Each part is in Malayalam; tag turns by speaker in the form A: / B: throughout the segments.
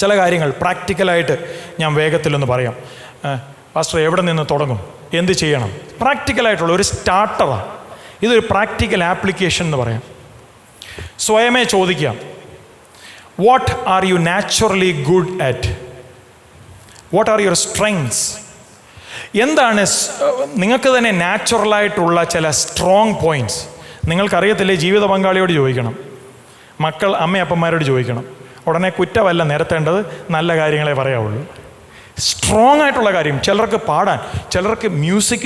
A: ചില കാര്യങ്ങൾ പ്രാക്ടിക്കലായിട്ട് ഞാൻ വേഗത്തിലൊന്ന് പറയാം. പാസ്റ്റർ എവിടെ നിന്ന് തുടങ്ങും? എന്ത് ചെയ്യണം? പ്രാക്ടിക്കലായിട്ടുള്ള ഒരു സ്റ്റാർട്ടറാണ് ഇതൊരു പ്രാക്ടിക്കൽ ആപ്ലിക്കേഷൻ എന്ന് പറയാം. സ്വയമേ ചോദിക്കുക what are you naturally good at what are your strengths എന്താണ് നിങ്ങൾക്ക് തന്നെ നാച്ചുറലായിട്ടുള്ള ചില സ്ട്രോങ് പോയിന്റ്സ് നിങ്ങൾക്കറിയത്തില്ലേ ജീവിത പങ്കാളിയോട് ചോദിക്കണം. മക്കൾ അമ്മയപ്പന്മാരോട് ചോദിക്കണം. ഉടനെ കുറ്റമല്ല നിരത്തേണ്ടത് നല്ല കാര്യങ്ങളെ പറയാവുള്ളൂ. സ്ട്രോങ് ആയിട്ടുള്ള കാര്യം ചിലർക്ക് പാടാൻ ചിലർക്ക് മ്യൂസിക്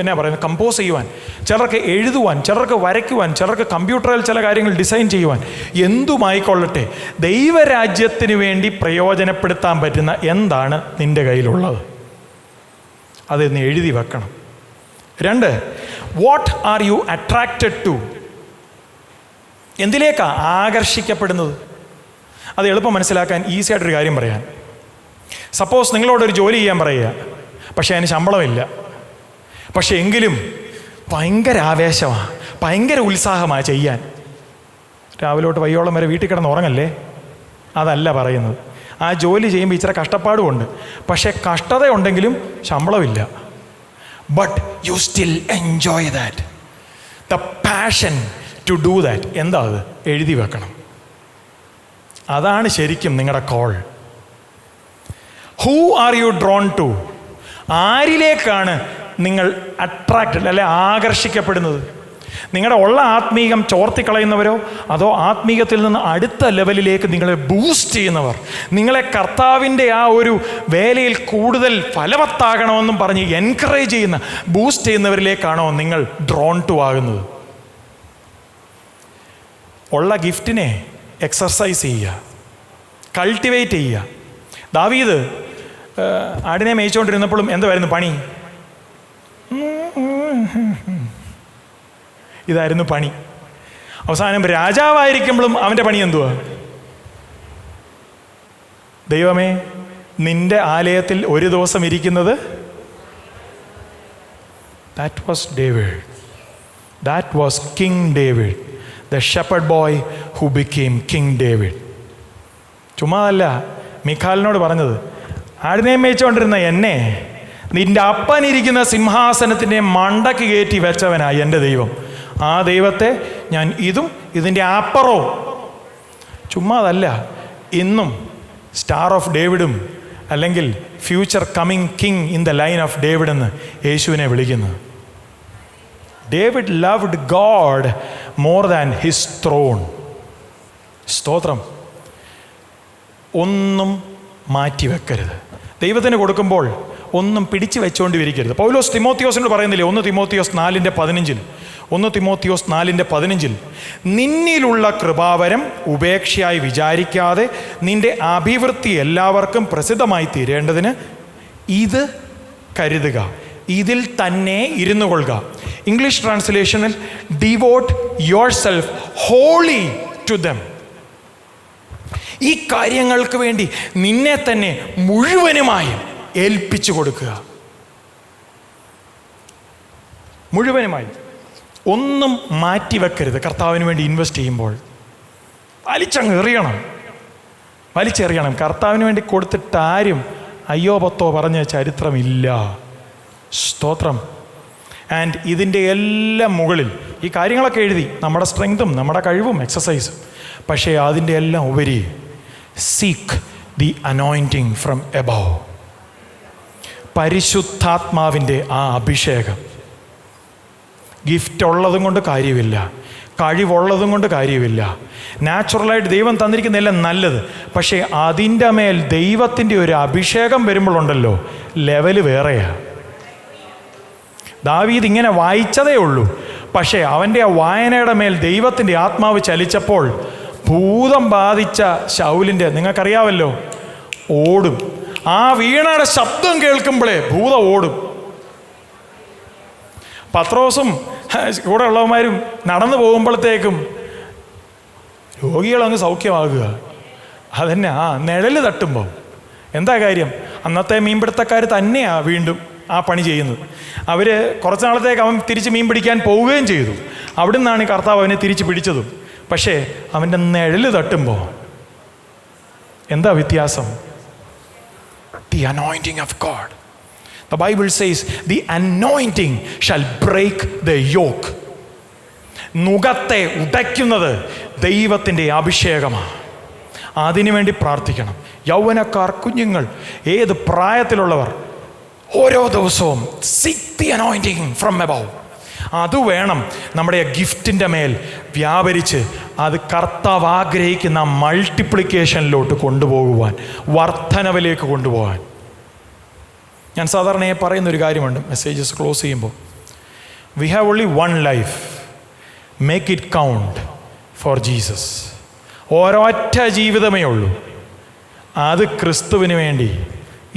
A: എന്നാ പറയുന്നത് കമ്പോസ് ചെയ്യുവാൻ ചിലർക്ക് എഴുതുവാൻ ചിലർക്ക് വരയ്ക്കുവാൻ ചിലർക്ക് കമ്പ്യൂട്ടറിൽ ചില കാര്യങ്ങൾ ഡിസൈൻ ചെയ്യുവാൻ എന്തുമായിക്കൊള്ളട്ടെ ദൈവരാജ്യത്തിന് വേണ്ടി പ്രയോജനപ്പെടുത്താൻ പറ്റുന്ന എന്താണ് നിന്റെ കയ്യിലുള്ളത്? അത് നീ എഴുതി വെക്കണം. രണ്ട് what are you attracted to എന്തിലേക്കാണ് ആകർഷിക്കപ്പെടുന്നത്? അത് എളുപ്പം മനസ്സിലാക്കാൻ ഈസി ആയിട്ടൊരു കാര്യം പറയാൻ. സപ്പോസ് നിങ്ങളോടൊരു ജോലി ചെയ്യാൻ പറയുക പക്ഷേ അതിന് ശമ്പളമില്ല. പക്ഷേ എങ്കിലും ഭയങ്കര ആവേശമാണ് ഭയങ്കര ഉത്സാഹമാണ് ചെയ്യാൻ. രാവിലോട്ട് വയ്യോളം വരെ വീട്ടിൽ കിടന്ന് ഉറങ്ങല്ലേ? അതല്ല പറയുന്നത്. ആ ജോലി ചെയ്യുമ്പോൾ ഇച്ചിരി കഷ്ടപ്പാടുമുണ്ട്. പക്ഷേ കഷ്ടതയുണ്ടെങ്കിലും ശമ്പളമില്ല. But you still enjoy that the passion to do that എന്താ അത്? എഴുതി വെക്കണം. അതാണ് ശരിക്കും നിങ്ങളുടെ call who are you drawn to ആരിലേക്കാണ് നിങ്ങൾ അട്രാക്റ്റഡ് അല്ലെ ആകർഷിക്കപ്പെടുന്നത്? നിങ്ങളുടെ ഉള്ള ആത്മീകം ചോർത്തിക്കളയുന്നവരോ അതോ ആത്മീകത്തിൽ നിന്ന് അടുത്ത ലെവലിലേക്ക് നിങ്ങളെ ബൂസ്റ്റ് ചെയ്യുന്നവർ? നിങ്ങളെ കർത്താവിന്റെ ആ ഒരു വേലയിൽ കൂടുതൽ ഫലവത്താകണമെന്നും പറഞ്ഞ് എൻകറേജ് ചെയ്യുന്ന ബൂസ്റ്റ് ചെയ്യുന്നവരിലേക്കാണോ നിങ്ങൾ ഡ്രോൺ ടു ആകുന്നത്? ഉള്ള ഗിഫ്റ്റിനെ എക്സർസൈസ് ചെയ്യുക. കൾട്ടിവേറ്റ് ചെയ്യുക. ദാവീദ് ആടിനെ മേയിച്ചുകൊണ്ടിരുന്നപ്പോഴും എന്തായിരുന്നു പണി. ഇതായിരുന്നു പണി. അവസാനം രാജാവായിരിക്കുമ്പോഴും അവന്റെ പണി എന്തുവാ? ദൈവമേ നിന്റെ ആലയത്തിൽ ഒരു ദിവസം ഇരിക്കുന്നത്? That was David that was king David the shepherd boy who became king David ചുമ്മാതല്ല മിഖാലിനോട് പറഞ്ഞത് ആടിനെ മേയിച്ചുകൊണ്ടിരുന്ന എന്നെ നിന്റെ അപ്പനിരിക്കുന്ന സിംഹാസനത്തിന്റെ മണ്ടക്ക് കയറ്റി വെച്ചവനായി എന്റെ ദൈവം. ആ ദൈവത്തെ ഞാൻ ഇതും ഇതിന്റെ അപ്പറവും. ചുമ്മാതല്ല ഇന്നും സ്റ്റാർ ഓഫ് ഡേവിഡും അല്ലെങ്കിൽ future coming king in the line of David എന്ന് യേശുവിനെ വിളിക്കുന്നത് David loved God more than his throne സ്തോത്രം. ഒന്നും മാറ്റി വെക്കരുത് ദൈവത്തിന് കൊടുക്കുമ്പോൾ ഒന്നും പിടിച്ചു വെച്ചുകൊണ്ട് പൗലോസ് തിമോത്തിയോസിനോട് പറയുന്നില്ലേ? ഒന്ന് തിമോത്തിയോസ് നാലിന്റെ പതിനഞ്ചിൽ. ഒന്ന് തിമോത്തിയോസ് നാലിന്റെ പതിനഞ്ചിൽ. നിന്നിലുള്ള കൃപാവരം ഉപേക്ഷയായി വിചാരിക്കാതെ നിന്റെ അഭിവൃദ്ധി എല്ലാവർക്കും പ്രസിദ്ധമായി തീരേണ്ടതിന് ഇത് കരുതുക. ഇതിൽ തന്നെ ഇരുന്നു കൊള്ളുക. English ട്രാൻസ്ലേഷനിൽ devote yourself wholly to them ഈ കാര്യങ്ങൾക്ക് വേണ്ടി നിന്നെ തന്നെ മുഴുവനുമായും ഏൽപ്പിച്ചു കൊടുക്കുക. മുഴുവനുമായും. ഒന്നും മാറ്റി വെക്കരുത്. കർത്താവിന് വേണ്ടി ഇൻവെസ്റ്റ് ചെയ്യുമ്പോൾ. വലിച്ചങ്ങ് എറിയണം. വലിച്ചെറിയണം. കർത്താവിന് വേണ്ടി കൊടുത്തിട്ടാരും അയ്യോ പത്തോ പറഞ്ഞ ചരിത്രമില്ല. സ്തോത്രം. ആൻഡ് ഇതിന്റെ എല്ലാം മുകളിൽ ഈ കാര്യങ്ങളൊക്കെ എഴുതി. നമ്മുടെ സ്ട്രെങ്തും നമ്മുടെ കഴിവും എക്സസൈസും പക്ഷേ അതിന്റെ എല്ലാം ഉപരി seek the anointing from above പരിശുദ്ധാത്മാവിന്റെ ആ അഭിഷേകം. ഗിഫ്റ്റ് ഉള്ളതും കൊണ്ട് കാര്യമില്ല. കഴിവുള്ളതും കൊണ്ട് കാര്യമില്ല. നാച്ചുറലായിട്ട് ദൈവം തന്നിരിക്കുന്നില്ല നല്ലത്. പക്ഷേ അതിന്റെ മേൽ ദൈവത്തിന്റെ ഒരു അഭിഷേകം വരുമ്പോഴുണ്ടല്ലോ ലെവൽ വേറെയാണ് ദാവീദ് ഇങ്ങനെ വായിച്ചതേ ഉള്ളൂ. പക്ഷേ അവന്റെ ആ വായനയുടെ മേൽ ദൈവത്തിന്റെ ആത്മാവ് ചലിച്ചപ്പോൾ ഭൂതം ബാധിച്ച ശൗലിന്റെ നിങ്ങൾക്കറിയാവല്ലോ ഓടും. ആ വീണയുടെ ശബ്ദം കേൾക്കുമ്പോഴേ ഭൂതം ഓടും. പത്രോസും കൂടെ ഉള്ളവന്മാരും നടന്നു പോകുമ്പോഴത്തേക്കും രോഗികളങ്ങ് സൗഖ്യമാകുക. അതന്നെ ആ നിഴൽ തട്ടുമ്പോൾ എന്താ കാര്യം? അന്നത്തെ മീൻപിടുത്തക്കാർ തന്നെയാണ് വീണ്ടും. ആ പണി ചെയ്യുന്നത്. അവർ കുറച്ച് നാളത്തേക്ക് അവൻ തിരിച്ച് മീൻ പിടിക്കാൻ പോവുകയും ചെയ്തു. അവിടെ നിന്നാണ് കർത്താവ് അവനെ തിരിച്ച് പിടിച്ചതും. പക്ഷേ അവന്റെ നിഴൽ തട്ടുമ്പോൾ എന്താ വ്യത്യാസം? The anointing of God the Bible says the anointing shall break the yoke നുഖത്തെ ഉടയ്ക്കുന്നത് ദൈവത്തിന്റെ അഭിഷേകമാണ്. അതിനുവേണ്ടി പ്രാർത്ഥിക്കണം. യൗവനക്കാർ കുഞ്ഞുങ്ങൾ ഏത് പ്രായത്തിലുള്ളവർ ഓരോ ദിവസവും seek the anointing from above അത് വേണം നമ്മുടെ ഗിഫ്റ്റിന്റെ മേൽ വ്യാപരിച്ച് അത് കർത്താവ് ആഗ്രഹിക്കുന്ന മൾട്ടിപ്ലിക്കേഷനിലോട്ട് കൊണ്ടുപോകുവാൻ വർധനവിലേക്ക് കൊണ്ടുപോകാൻ. ഞാൻ സാധാരണയായി പറയുന്ന ഒരു കാര്യമുണ്ട് മെസ്സേജസ് ക്ലോസ് ചെയ്യുമ്പോൾ. We have only one life make it count for Jesus ഒരൊറ്റ ജീവിതമേ ഉള്ളൂ. അത് ക്രിസ്തുവിന് വേണ്ടി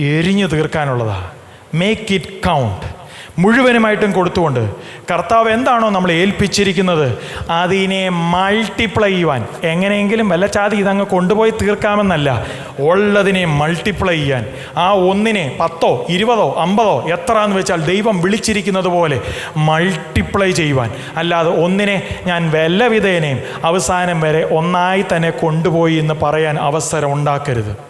A: എരിഞ്ഞു തീർക്കാനുള്ളതാ മേക്ക് ഇറ്റ് കൗണ്ട് മുഴുവനുമായിട്ടും കൊടുത്തുകൊണ്ട് കർത്താവ് എന്താണോ നമ്മൾ ഏൽപ്പിച്ചിരിക്കുന്നത്? അതിനെ മൾട്ടിപ്ലൈ ചെയ്യുവാൻ. എങ്ങനെയെങ്കിലും വല്ല ചാതി ഇതങ്ങ് കൊണ്ടുപോയി തീർക്കാമെന്നല്ല. ഉള്ളതിനെ മൾട്ടിപ്ലൈ ചെയ്യാൻ. ആ ഒന്നിനെ പത്തോ ഇരുപതോ അമ്പതോ എത്ര എന്ന് വെച്ചാൽ ദൈവം വിളിച്ചിരിക്കുന്നത് പോലെ മൾട്ടിപ്ലൈ ചെയ്യുവാൻ. അല്ലാതെ ഒന്നിനെ ഞാൻ വല്ല വിധേനയും അവസാനം വരെ ഒന്നായി തന്നെ കൊണ്ടുപോയി എന്ന് പറയാൻ അവസരം ഉണ്ടാക്കരുത്.